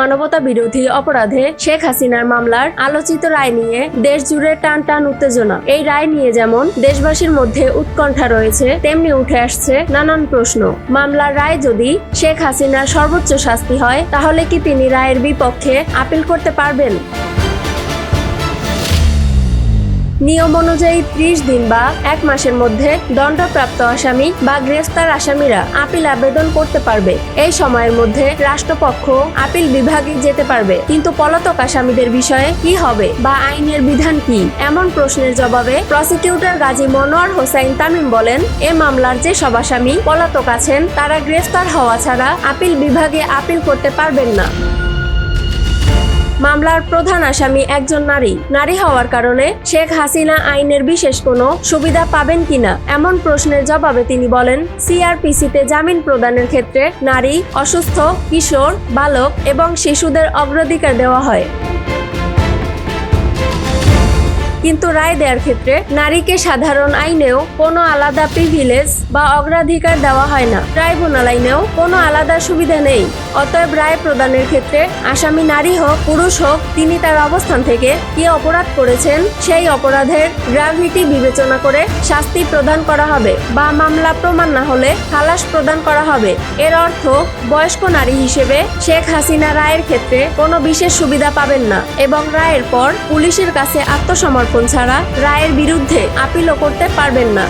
মানবতা বিরোধী অপরাধে শেখ হাসিনার মামলার আলোচিত রায় নিয়ে দেশ জুড়ে টান টান উত্তেজনা। এই রায় নিয়ে যেমন দেশবাসীর মধ্যে উৎকণ্ঠা রয়েছে, তেমনি উঠে আসছে নানান প্রশ্ন। মামলার রায় যদি শেখ হাসিনার সর্বোচ্চ শাস্তি হয়, তাহলে কি তিনি রায়ের বিপক্ষে আপিল করতে পারবেন? নিয়ম অনুযায়ী ত্রিশ দিন বা এক মাসের মধ্যে দণ্ডপ্রাপ্ত আসামি বা গ্রেফতার আসামিরা আপিল আবেদন করতে পারবে। এই সময়ের মধ্যে রাষ্ট্রপক্ষ আপিল বিভাগে যেতে পারবে। কিন্তু পলাতক আসামিদের বিষয়ে কি হবে বা আইনের বিধান কি? এমন প্রশ্নের জবাবে প্রসিকিউটর গাজী মনোয়ার হোসাইন তামিম বলেন, এ মামলার যে সব আসামি পলাতক আছেন, তারা গ্রেফতার হওয়া ছাড়া আপিল বিভাগে আপিল করতে পারবেন না। মামলার প্রধান আসামি একজন নারী। নারী হওয়ার কারণে শেখ হাসিনা আইনের বিশেষ কোনো সুবিধা পাবেন কিনা, এমন প্রশ্নের জবাবে তিনি বলেন, সিআরপিসিতে জামিন প্রদানের ক্ষেত্রে নারী, অসুস্থ, কিশোর, বালক এবং শিশুদের অগ্রাধিকার দেওয়া হয়। কিন্তু রায় দেওয়ার ক্ষেত্রে নারীকে সাধারণ আইনেও কোনো আলাদা প্রিভিলেজ বা অগ্রাধিকার দেওয়া হয় না। ট্রাইব্যুনাল আইনেও কোনো আলাদা সুবিধা নেই। অতএব রায় প্রদানের ক্ষেত্রে আসামি নারী হোক, পুরুষ হোক, তিনি তার অবস্থান থেকে কি অপরাধ করেছেন, সেই অপরাধের গ্রাভিটি বিবেচনা করে শাস্তি প্রদান করা হবে বা মামলা প্রমাণ না হলে খালাস প্রদান করা হবে। এর অর্থ, বয়স্ক নারী হিসেবে শেখ হাসিনা রায়ের ক্ষেত্রে কোনো বিশেষ সুবিধা পাবেন না এবং রায়ের পর পুলিশের কাছে আত্মসমর্পণ ছাড়া রায়ের বিরুদ্ধে আপিলও করতে পারবেন না।